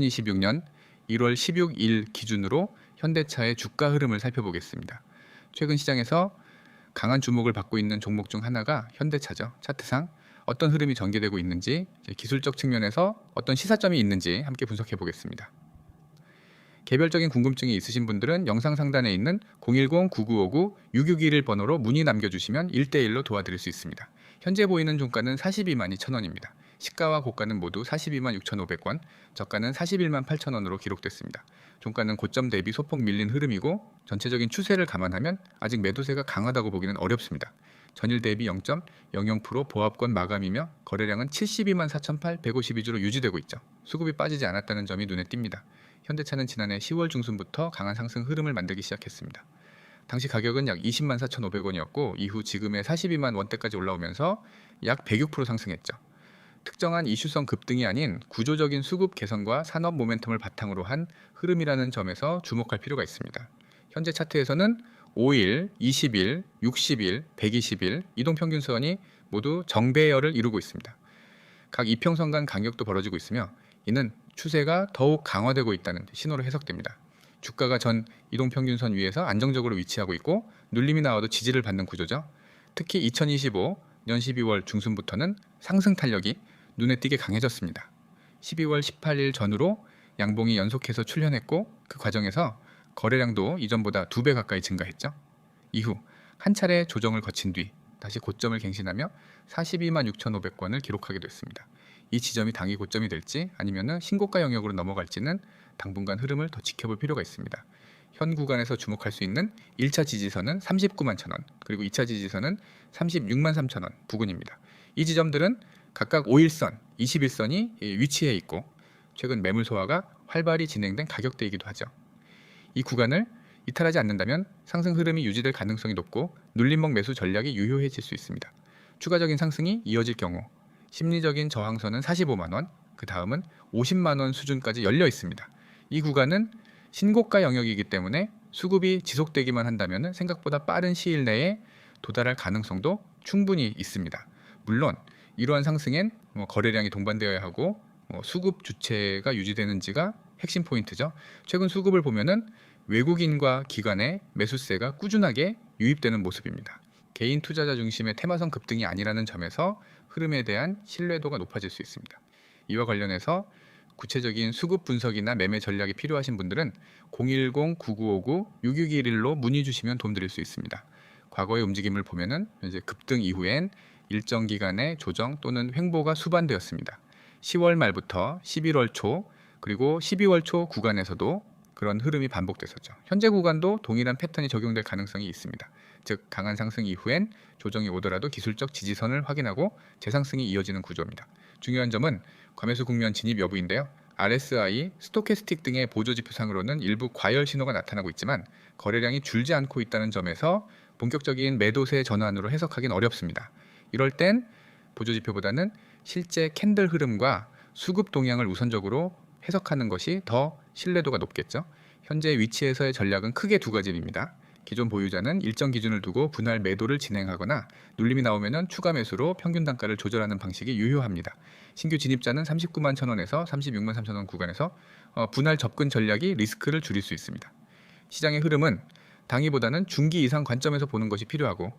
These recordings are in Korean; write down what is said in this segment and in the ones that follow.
2026년 1월 16일 기준으로 현대차의 주가 흐름을 살펴보겠습니다. 최근 시장에서 강한 주목을 받고 있는 종목 중 하나가 현대차죠. 차트상 어떤 흐름이 전개되고 있는지 기술적 측면에서 어떤 시사점이 있는지 함께 분석해 보겠습니다. 개별적인 궁금증이 있으신 분들은 영상 상단에 있는 010-9959-6621 번호로 문의 남겨주시면 1대1로 도와드릴 수 있습니다. 현재 보이는 종가는 42만 2천원입니다. 시가와 고가는 모두 42만 6,500원, 저가는 41만 8천원으로 기록됐습니다. 종가는 고점 대비 소폭 밀린 흐름이고 전체적인 추세를 감안하면 아직 매도세가 강하다고 보기는 어렵습니다. 전일 대비 0.00% 보합권 마감이며 거래량은 72만 4,852주로 유지되고 있죠. 수급이 빠지지 않았다는 점이 눈에 띕니다. 현대차는 지난해 10월 중순부터 강한 상승 흐름을 만들기 시작했습니다. 당시 가격은 약 20만 4,500원이었고 이후 지금의 42만 원대까지 올라오면서 약 106% 상승했죠. 특정한 이슈성 급등이 아닌 구조적인 수급 개선과 산업 모멘텀을 바탕으로 한 흐름이라는 점에서 주목할 필요가 있습니다. 현재 차트에서는 5일, 20일, 60일, 120일 이동 평균선이 모두 정배열을 이루고 있습니다. 각 이평선 간 간격도 벌어지고 있으며 이는 추세가 더욱 강화되고 있다는 신호로 해석됩니다. 주가가 전 이동 평균선 위에서 안정적으로 위치하고 있고 눌림이 나와도 지지를 받는 구조죠. 특히 2025년 12월 중순부터는 상승 탄력이 눈에 띄게 강해졌습니다. 12월 18일 전후로 양봉이 연속해서 출현했고 그 과정에서 거래량도 이전보다 두 배 가까이 증가했죠. 이후 한 차례 조정을 거친 뒤 다시 고점을 갱신하며 42만 6,500권을 기록하게 됐습니다. 이 지점이 당이 고점이 될지 아니면 신고가 영역으로 넘어갈지는 당분간 흐름을 더 지켜볼 필요가 있습니다. 현 구간에서 주목할 수 있는 1차 지지선은 39만 1천원 그리고 2차 지지선은 36만 3천원 부근입니다. 이 지점들은 각각 5일선, 21선이 위치해 있고 최근 매물 소화가 활발히 진행된 가격대이기도 하죠. 이 구간을 이탈하지 않는다면 상승 흐름이 유지될 가능성이 높고 눌림목 매수 전략이 유효해질 수 있습니다. 추가적인 상승이 이어질 경우 심리적인 저항선은 45만 원, 그 다음은 50만 원 수준까지 열려 있습니다. 이 구간은 신고가 영역이기 때문에 수급이 지속되기만 한다면 생각보다 빠른 시일 내에 도달할 가능성도 충분히 있습니다. 물론 이러한 상승엔 뭐 거래량이 동반되어야 하고 뭐 수급 주체가 유지되는지가 핵심 포인트죠. 최근 수급을 보면은 외국인과 기관의 매수세가 꾸준하게 유입되는 모습입니다. 개인 투자자 중심의 테마성 급등이 아니라는 점에서 흐름에 대한 신뢰도가 높아질 수 있습니다. 이와 관련해서 구체적인 수급 분석이나 매매 전략이 필요하신 분들은 010-9959-6621로 문의 주시면 도움드릴 수 있습니다. 과거의 움직임을 보면은 이제 급등 이후엔 일정 기간의 조정 또는 횡보가 수반되었습니다. 10월 말부터 11월 초 그리고 12월 초 구간에서도 그런 흐름이 반복됐었죠. 현재 구간도 동일한 패턴이 적용될 가능성이 있습니다. 즉 강한 상승 이후엔 조정이 오더라도 기술적 지지선을 확인하고 재상승이 이어지는 구조입니다. 중요한 점은 과매수 국면 진입 여부인데요. RSI, 스토캐스틱 등의 보조 지표상으로는 일부 과열 신호가 나타나고 있지만 거래량이 줄지 않고 있다는 점에서 본격적인 매도세 전환으로 해석하기는 어렵습니다. 이럴 땐 보조 지표보다는 실제 캔들 흐름과 수급 동향을 우선적으로 해석하는 것이 더 신뢰도가 높겠죠. 현재 위치에서의 전략은 크게 두 가지입니다. 기존 보유자는 일정 기준을 두고 분할 매도를 진행하거나 눌림이 나오면 추가 매수로 평균 단가를 조절하는 방식이 유효합니다. 신규 진입자는 39만 천 원에서 36만 3천 원 구간에서 어, 분할 접근 전략이 리스크를 줄일 수 있습니다. 시장의 흐름은 당위보다는 중기 이상 관점에서 보는 것이 필요하고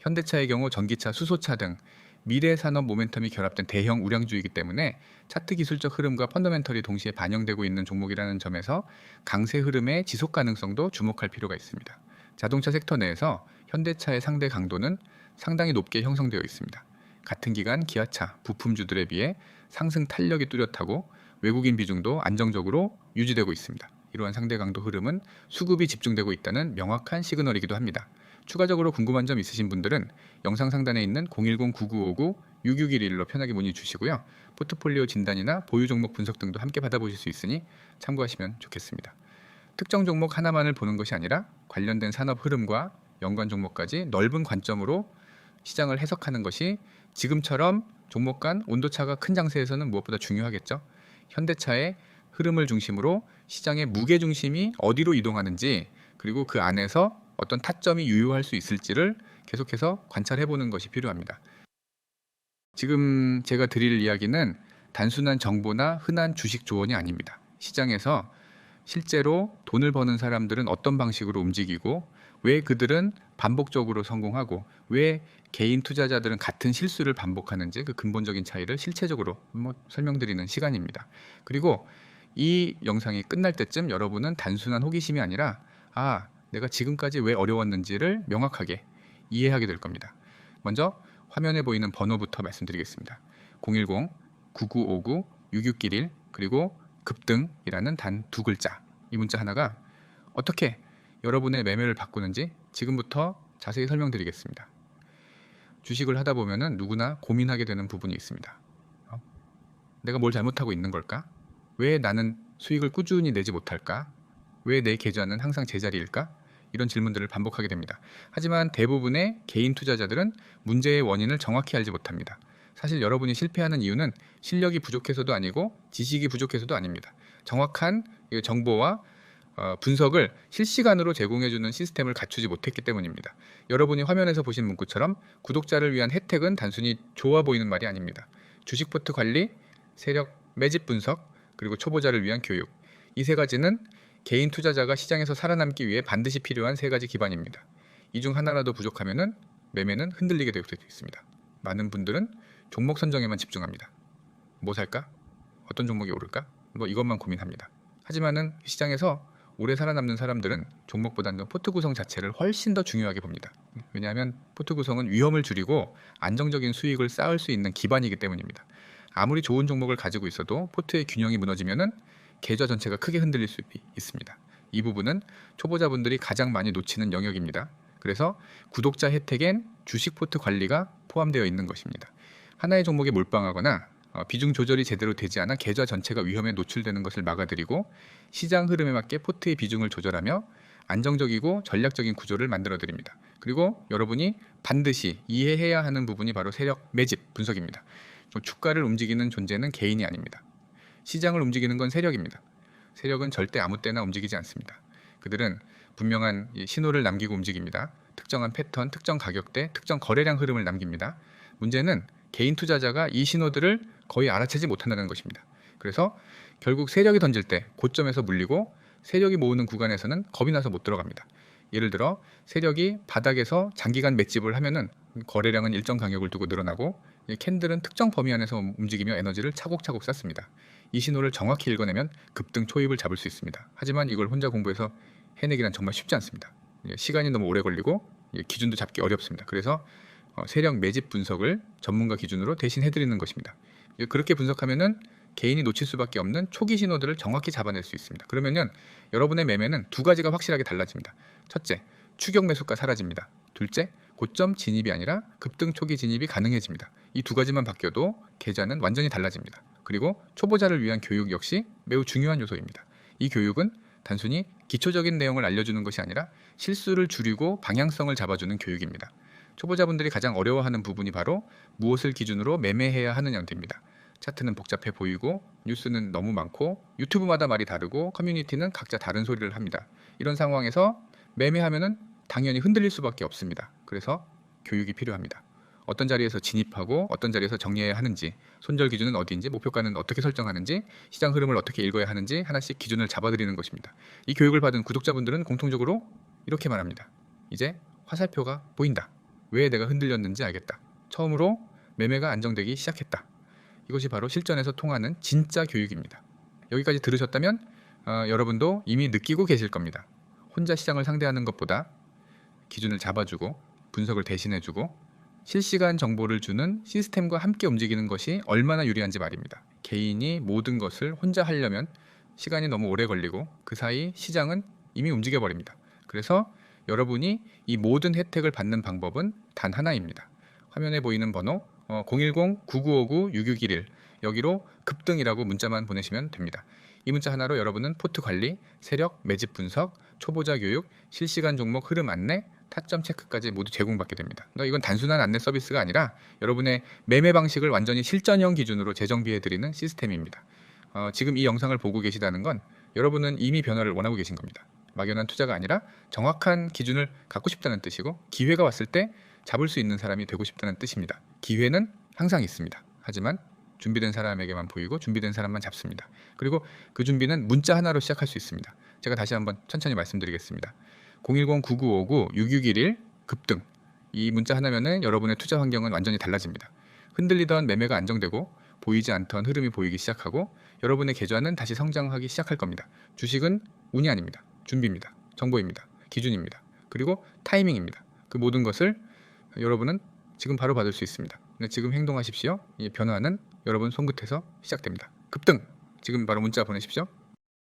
현대차의 경우 전기차, 수소차 등 미래 산업 모멘텀이 결합된 대형 우량주이기 때문에 차트 기술적 흐름과 펀더멘털이 동시에 반영되고 있는 종목이라는 점에서 강세 흐름의 지속 가능성도 주목할 필요가 있습니다. 자동차 섹터 내에서 현대차의 상대 강도는 상당히 높게 형성되어 있습니다. 같은 기간 기아차, 부품주들에 비해 상승 탄력이 뚜렷하고 외국인 비중도 안정적으로 유지되고 있습니다. 이러한 상대 강도 흐름은 수급이 집중되고 있다는 명확한 시그널이기도 합니다. 추가적으로 궁금한 점 있으신 분들은 영상 상단에 있는 010-9959-6611로 편하게 문의 주시고요. 포트폴리오 진단이나 보유 종목 분석 등도 함께 받아보실 수 있으니 참고하시면 좋겠습니다. 특정 종목 하나만을 보는 것이 아니라 관련된 산업 흐름과 연관 종목까지 넓은 관점으로 시장을 해석하는 것이 지금처럼 종목 간 온도차가 큰 장세에서는 무엇보다 중요하겠죠. 현대차의 흐름을 중심으로 시장의 무게 중심이 어디로 이동하는지 그리고 그 안에서 어떤 타점이 유효할 수 있을지를 계속해서 관찰해 보는 것이 필요합니다. 지금 제가 드릴 이야기는 단순한 정보나 흔한 주식 조언이 아닙니다. 시장에서 실제로 돈을 버는 사람들은 어떤 방식으로 움직이고 왜 그들은 반복적으로 성공하고 왜 개인 투자자들은 같은 실수를 반복하는지 그 근본적인 차이를 실체적으로 뭐 설명드리는 시간입니다. 그리고 이 영상이 끝날 때쯤 여러분은 단순한 호기심이 아니라 아, 내가 지금까지 왜 어려웠는지를 명확하게 이해하게 될 겁니다. 먼저 화면에 보이는 번호부터 말씀드리겠습니다. 010-9959-6611 그리고 급등이라는 단 두 글자 이 문자 하나가 어떻게 여러분의 매매를 바꾸는지 지금부터 자세히 설명드리겠습니다. 주식을 하다 보면은 누구나 고민하게 되는 부분이 있습니다. 어? 내가 뭘 잘못하고 있는 걸까? 왜 나는 수익을 꾸준히 내지 못할까? 왜 내 계좌는 항상 제자리일까? 이런 질문들을 반복하게 됩니다. 하지만 대부분의 개인 투자자들은 문제의 원인을 정확히 알지 못합니다. 사실 여러분이 실패하는 이유는 실력이 부족해서도 아니고 지식이 부족해서도 아닙니다. 정확한 이 정보와 어, 분석을 실시간으로 제공해주는 시스템을 갖추지 못했기 때문입니다. 여러분이 화면에서 보신 문구처럼 구독자를 위한 혜택은 단순히 좋아 보이는 말이 아닙니다. 주식 포트 관리, 세력 매집 분석, 그리고 초보자를 위한 교육. 이 세 가지는 개인 투자자가 시장에서 살아남기 위해 반드시 필요한 세 가지 기반입니다. 이 중 하나라도 부족하면은 매매는 흔들리게 될 수도 있습니다. 많은 분들은 종목 선정에만 집중합니다. 뭐 살까? 어떤 종목이 오를까? 뭐 이것만 고민합니다. 하지만은 시장에서 오래 살아남는 사람들은 종목보다는 포트 구성 자체를 훨씬 더 중요하게 봅니다. 왜냐하면 포트 구성은 위험을 줄이고 안정적인 수익을 쌓을 수 있는 기반이기 때문입니다. 아무리 좋은 종목을 가지고 있어도 포트의 균형이 무너지면은 계좌 전체가 크게 흔들릴 수 있습니다. 이 부분은 초보자분들이 가장 많이 놓치는 영역입니다. 그래서 구독자 혜택엔 주식 포트 관리가 포함되어 있는 것입니다. 하나의 종목에 몰빵하거나 어, 비중 조절이 제대로 되지 않아 계좌 전체가 위험에 노출되는 것을 막아드리고 시장 흐름에 맞게 포트의 비중을 조절하며 안정적이고 전략적인 구조를 만들어 드립니다. 그리고 여러분이 반드시 이해해야 하는 부분이 바로 세력 매집 분석입니다. 주가를 움직이는 존재는 개인이 아닙니다. 시장을 움직이는 건 세력입니다. 세력은 절대 아무 때나 움직이지 않습니다. 그들은 분명한 신호를 남기고 움직입니다. 특정한 패턴, 특정 가격대, 특정 거래량 흐름을 남깁니다. 문제는 개인 투자자가 이 신호들을 거의 알아채지 못한다는 것입니다. 그래서 결국 세력이 던질 때 고점에서 물리고 세력이 모으는 구간에서는 겁이 나서 못 들어갑니다. 예를 들어 세력이 바닥에서 장기간 맷집을 하면은 거래량은 일정 간격을 두고 늘어나고 캔들은 특정 범위 안에서 움직이며 에너지를 차곡차곡 쌓습니다. 이 신호를 정확히 읽어내면 급등 초입을 잡을 수 있습니다. 하지만 이걸 혼자 공부해서 해내기란 정말 쉽지 않습니다. 시간이 너무 오래 걸리고 기준도 잡기 어렵습니다. 그래서 어, 세력 매집 분석을 전문가 기준으로 대신 해드리는 것입니다. 그렇게 분석하면은 개인이 놓칠 수밖에 없는 초기 신호들을 정확히 잡아낼 수 있습니다. 그러면은 여러분의 매매는 두 가지가 확실하게 달라집니다. 첫째, 추격 매수가 사라집니다. 둘째, 고점 진입이 아니라 급등 초기 진입이 가능해집니다. 이 두 가지만 바뀌어도 계좌는 완전히 달라집니다. 그리고 초보자를 위한 교육 역시 매우 중요한 요소입니다. 이 교육은 단순히 기초적인 내용을 알려주는 것이 아니라 실수를 줄이고 방향성을 잡아주는 교육입니다. 초보자분들이 가장 어려워하는 부분이 바로 무엇을 기준으로 매매해야 하느냐입니다. 차트는 복잡해 보이고 뉴스는 너무 많고 유튜브마다 말이 다르고 커뮤니티는 각자 다른 소리를 합니다. 이런 상황에서 매매하면은 당연히 흔들릴 수밖에 없습니다. 그래서 교육이 필요합니다. 어떤 자리에서 진입하고 어떤 자리에서 정리해야 하는지, 손절 기준은 어디인지, 목표가는 어떻게 설정하는지, 시장 흐름을 어떻게 읽어야 하는지 하나씩 기준을 잡아드리는 것입니다. 이 교육을 받은 구독자분들은 공통적으로 이렇게 말합니다. 이제 화살표가 보인다. 왜 내가 흔들렸는지 알겠다. 처음으로 매매가 안정되기 시작했다. 이것이 바로 실전에서 통하는 진짜 교육입니다. 여기까지 들으셨다면 어, 여러분도 이미 느끼고 계실 겁니다. 혼자 시장을 상대하는 것보다 기준을 잡아주고 분석을 대신해주고 실시간 정보를 주는 시스템과 함께 움직이는 것이 얼마나 유리한지 말입니다. 개인이 모든 것을 혼자 하려면 시간이 너무 오래 걸리고 그 사이 시장은 이미 움직여 버립니다. 그래서 여러분이 이 모든 혜택을 받는 방법은 단 하나입니다. 화면에 보이는 번호 어, 010-9959-6611 여기로 급등이라고 문자만 보내시면 됩니다. 이 문자 하나로 여러분은 포트 관리, 세력, 매집 분석, 초보자 교육, 실시간 종목 흐름 안내, 타점 체크까지 모두 제공받게 됩니다. 그러니까 이건 단순한 안내 서비스가 아니라 여러분의 매매 방식을 완전히 실전형 기준으로 재정비해 드리는 시스템입니다. 어, 지금 이 영상을 보고 계시다는 건 여러분은 이미 변화를 원하고 계신 겁니다. 막연한 투자가 아니라 정확한 기준을 갖고 싶다는 뜻이고 기회가 왔을 때 잡을 수 있는 사람이 되고 싶다는 뜻입니다. 기회는 항상 있습니다. 하지만 준비된 사람에게만 보이고 준비된 사람만 잡습니다. 그리고 그 준비는 문자 하나로 시작할 수 있습니다. 제가 다시 한번 천천히 말씀드리겠습니다. 010-9959-6611 급등 이 문자 하나면은 여러분의 투자 환경은 완전히 달라집니다. 흔들리던 매매가 안정되고 보이지 않던 흐름이 보이기 시작하고 여러분의 계좌는 다시 성장하기 시작할 겁니다. 주식은 운이 아닙니다. 준비입니다. 정보입니다. 기준입니다. 그리고 타이밍입니다. 그 모든 것을 여러분은 지금 바로 받을 수 있습니다. 근데 지금 행동하십시오. 이 변화는 여러분 손끝에서 시작됩니다. 급등. 지금 바로 문자 보내십시오.